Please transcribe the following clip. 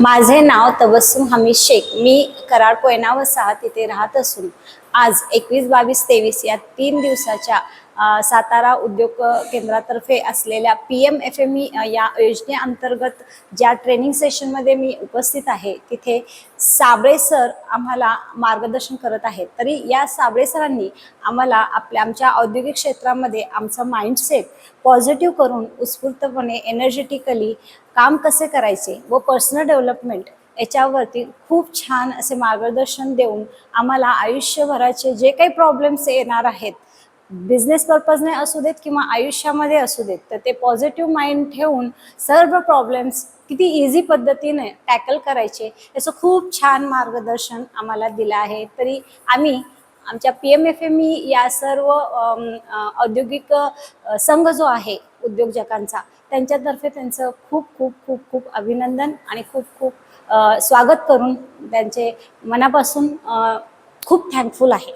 माझे नाव तबस्सुम हमीद शेख. मी कराड कोयना वसाहत तिथे राहत असून आज एकवीस बावीस तेवीस या तीन दिवसाच्या सातारा उद्योग केंद्रातर्फे असलेल्या P M F M E या योजनेअंतर्गत ज्या ट्रेनिंग सेशनमध्ये मी उपस्थित आहे तिथे साबळे सर आम्हाला मार्गदर्शन करत आहेत. तरी या साबळे सरांनी आम्हाला आपल्या आमच्या औद्योगिक क्षेत्रामध्ये आमचं माइंडसेट पॉझिटिव्ह करून उत्स्फूर्तपणे एनर्जेटिकली काम कसे करायचे व पर्सनल डेव्हलपमेंट याच्यावरती खूप छान असे मार्गदर्शन देऊन आम्हाला आयुष्यभराचे जे काही प्रॉब्लेम्स येणार आहेत बिझनेस पर्पजने असू देत किंवा आयुष्यामध्ये असू देत तर ते पॉझिटिव्ह माइंड ठेवून सर्व प्रॉब्लेम्स किती इझी पद्धतीने टॅकल करायचे याचं खूप छान मार्गदर्शन आम्हाला दिलं आहे. तरी आम्ही आमच्या P M F M E या सर्व औद्योगिक संघ जो आहे उद्योजकांचा त्यांच्यातर्फे त्यांचं खूप खूप खूप खूप अभिनंदन आणि खूप खूप स्वागत करून त्यांचे मनापासून खूप थँकफुल आहे.